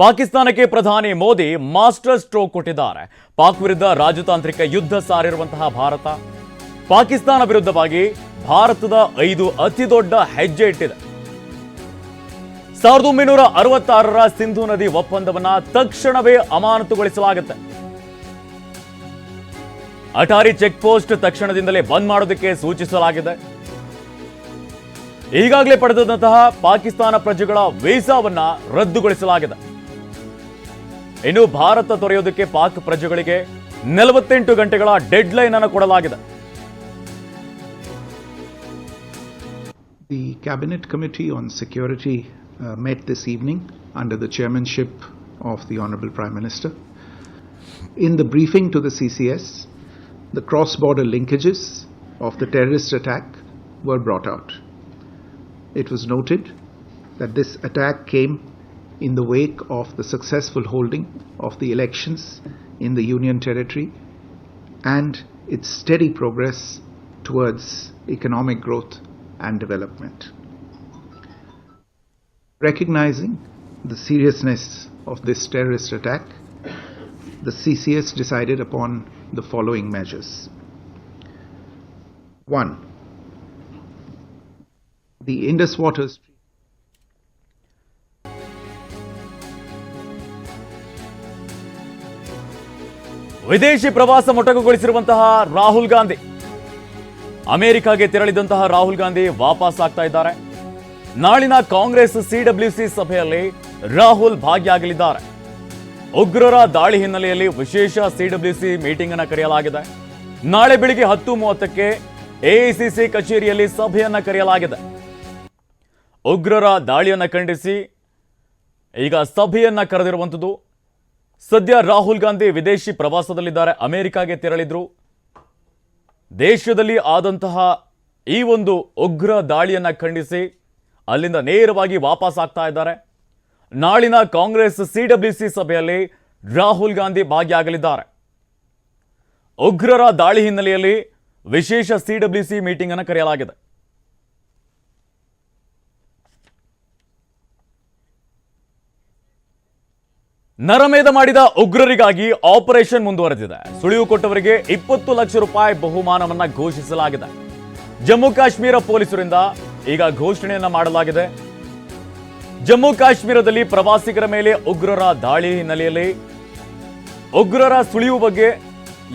ಪಾಕಿಸ್ತಾನಕ್ಕೆ ಪ್ರಧಾನಿ Modi master stroke ಕೊಟ್ಟಿದ್ದಾರೆ. ಪಾಕ್ ವಿರುದ್ಧ ರಾಜತಾಂತ್ರಿಕ ಯುದ್ಧ ಸಾರಿರುವಂತಹ ಭಾರತ. ಪಾಕಿಸ್ತಾನ ವಿರುದ್ಧವಾಗಿ ಭಾರತದ ಐದು ಅತಿ ದೊಡ್ಡ ಹೆಜ್ಜೆ ಇಟ್ಟಿದೆ. ಸಾವಿರದ ಒಂಬೈನೂರ ಅರವತ್ತಾರರ ಸಿಂಧು ನದಿ ಒಪ್ಪಂದವನ್ನ ತಕ್ಷಣವೇ ಅಮಾನತುಗೊಳಿಸಲಾಗುತ್ತೆ. ಅಟಾರಿ ಚೆಕ್ ಪೋಸ್ಟ್ ತಕ್ಷಣದಿಂದಲೇ ಬಂದ್ ಮಾಡೋದಕ್ಕೆ ಸೂಚಿಸಲಾಗಿದೆ. ಈಗಾಗಲೇ ಪಡೆದಂತಹ ಪಾಕಿಸ್ತಾನ ಪ್ರಜೆಗಳ ವೀಸಾವನ್ನ ರದ್ದುಗೊಳಿಸಲಾಗಿದೆ ಇನ್ನು ಭಾರತ ತೊರೆಯೋದಕ್ಕೆ ಪಾಕ್ ಪ್ರಜೆಗಳಿಗೆ ನಲವತ್ತೆಂಟು ಗಂಟೆಗಳ ಡೆಡ್ ಲೈನ್ ಅನ್ನು ಕೊಡಲಾಗಿದೆ The Cabinet Committee on Security uh, met this evening under the chairmanship of the Honorable Prime Minister. In the briefing to the CCS, the cross border linkages of the terrorist attack were brought out. It was noted that this attack came in the wake of the successful holding of the elections in the Union Territory and its steady progress towards economic growth and development. Recognizing the seriousness of this terrorist attack, the CCS decided upon the following measures. 1. The Indus Waters ವಿದೇಶಿ ಪ್ರವಾಸ ಮೊಟಕುಗೊಳಿಸಿರುವಂತಹ ರಾಹುಲ್ ಗಾಂಧಿ. ಅಮೆರಿಕಾಗೆ ತೆರಳಿದಂತಹ ರಾಹುಲ್ ಗಾಂಧಿ ವಾಪಸ್ ಆಗ್ತಾ ಇದ್ದಾರೆ. ನಾಳಿನ Congress CWC ಸಭೆಯಲ್ಲಿ ರಾಹುಲ್ ಭಾಗಿಯಾಗಲಿದ್ದಾರೆ. ಉಗ್ರರ ದಾಳಿ ಹಿನ್ನೆಲೆಯಲ್ಲಿ ವಿಶೇಷ ಸಿಡಬ್ಲ್ಯೂಸಿ ಮೀಟಿಂಗ್ ಅನ್ನು ಕರೆಯಲಾಗಿದೆ. ನಾಳೆ ಬೆಳಿಗ್ಗೆ ಹತ್ತು ಮೂವತ್ತಕ್ಕೆ ಎಐಸಿಸಿ ಕಚೇರಿಯಲ್ಲಿ ಸಭೆಯನ್ನ ಕರೆಯಲಾಗಿದೆ. ಉಗ್ರರ ದಾಳಿಯನ್ನು ಖಂಡಿಸಿ, ಈಗ ಸಭೆಯನ್ನ ಕರೆದಿರುವಂಥದ್ದು, ಸದ್ಯ ರಾಹುಲ್ ಗಾಂಧಿ ವಿದೇಶಿ ಪ್ರವಾಸದಲ್ಲಿದ್ದಾರೆ, ಅಮೆರಿಕಾಗೆ ತೆರಳಿದ್ರು. ದೇಶದಲ್ಲಿ ಆದಂತಹ ಈ ಒಂದು ಉಗ್ರ ದಾಳಿಯನ್ನು ಖಂಡಿಸಿ, ಅಲ್ಲಿಂದ ನೇರವಾಗಿ ವಾಪಸ್ ಆಗ್ತಾ ಇದ್ದಾರೆ. ನಾಳಿನ ಕಾಂಗ್ರೆಸ್ ಸಿ ಸಭೆಯಲ್ಲಿ ರಾಹುಲ್ ಗಾಂಧಿ ಭಾಗಿಯಾಗಲಿದ್ದಾರೆ. ಉಗ್ರರ ದಾಳಿ ಹಿನ್ನೆಲೆಯಲ್ಲಿ ವಿಶೇಷ ಸಿ ಸಿಡಬ್ಲ್ಯೂಸಿ ಮೀಟಿಂಗ್ ಅನ್ನು ಕರೆಯಲಾಗಿದೆ. ನರಮೇಧ ಮಾಡಿದ ಉಗ್ರರಿಗಾಗಿ ಆಪರೇಷನ್ ಮುಂದುವರೆದಿದೆ. ಸುಳಿವು ಕೊಟ್ಟವರಿಗೆ ಇಪ್ಪತ್ತು ಲಕ್ಷ ರೂಪಾಯಿ ಬಹುಮಾನವನ್ನ ಘೋಷಿಸಲಾಗಿದೆ. ಜಮ್ಮು ಕಾಶ್ಮೀರ ಪೊಲೀಸರಿಂದ ಈಗ ಘೋಷಣೆಯನ್ನ ಮಾಡಲಾಗಿದೆ. ಜಮ್ಮು ಕಾಶ್ಮೀರದಲ್ಲಿ ಪ್ರವಾಸಿಗರ ಮೇಲೆ ಉಗ್ರರ ದಾಳಿ ಹಿನ್ನೆಲೆಯಲ್ಲಿ ಉಗ್ರರ ಸುಳಿವು ಬಗ್ಗೆ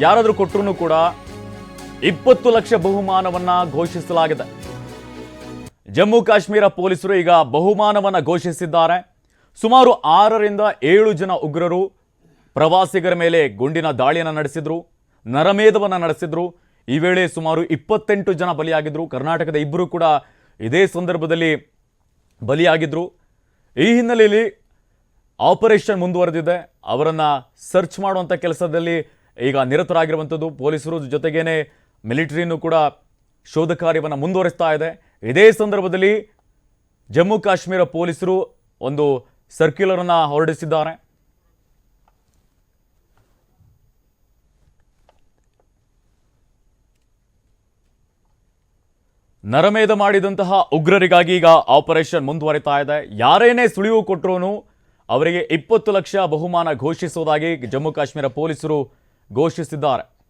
ಯಾರಾದರೂ ಕೊಟ್ಟರು ಕೂಡ ಇಪ್ಪತ್ತು ಲಕ್ಷ ಬಹುಮಾನವನ್ನ ಘೋಷಿಸಲಾಗಿದೆ. ಜಮ್ಮು ಕಾಶ್ಮೀರ ಪೊಲೀಸರು ಈಗ ಬಹುಮಾನವನ್ನ ಘೋಷಿಸಿದ್ದಾರೆ. ಸುಮಾರು ಆರರಿಂದ ಏಳು ಜನ ಉಗ್ರರು ಪ್ರವಾಸಿಗರ ಮೇಲೆ ಗುಂಡಿನ ದಾಳಿಯನ್ನು ನಡೆಸಿದ್ರು, ನರಮೇಧವನ್ನು ನಡೆಸಿದ್ರು. ಈ ವೇಳೆ ಸುಮಾರು ಇಪ್ಪತ್ತೆಂಟು ಜನ ಬಲಿಯಾಗಿದ್ರು. ಕರ್ನಾಟಕದ ಇಬ್ಬರು ಕೂಡ ಇದೇ ಸಂದರ್ಭದಲ್ಲಿ ಬಲಿಯಾಗಿದ್ರು. ಈ ಹಿನ್ನೆಲೆಯಲ್ಲಿ ಆಪರೇಷನ್ ಮುಂದುವರೆದಿದೆ. ಅವರನ್ನು ಸರ್ಚ್ ಮಾಡುವಂಥ ಕೆಲಸದಲ್ಲಿ ಈಗ ನಿರತರಾಗಿರುವಂಥದ್ದು ಪೊಲೀಸರು ಜೊತೆಗೇನೆ ಮಿಲಿಟರಿನೂ ಕೂಡ ಶೋಧ ಕಾರ್ಯವನ್ನು ಮುಂದುವರಿಸ್ತಾ ಇದೆ. ಇದೇ ಸಂದರ್ಭದಲ್ಲಿ ಜಮ್ಮು ಕಾಶ್ಮೀರ ಪೊಲೀಸರು ಒಂದು ಸರ್ಕ್ಯುಲರ್ ಅನ್ನ ಹೊರಡಿಸಿದ್ದಾರೆ. ನರಮೇಧ ಮಾಡಿದಂತಹ ಉಗ್ರರಿಗಾಗಿ ಈಗ ಆಪರೇಷನ್ ಮುಂದುವರಿತಾ ಇದೆ. ಯಾರೇನೇ ಸುಳಿವು ಕೊಟ್ಟರು ಅವರಿಗೆ ಇಪ್ಪತ್ತು ಲಕ್ಷ ಬಹುಮಾನ ಘೋಷಿಸುವುದಾಗಿ ಜಮ್ಮು ಕಾಶ್ಮೀರ ಪೊಲೀಸರು ಘೋಷಿಸಿದ್ದಾರೆ.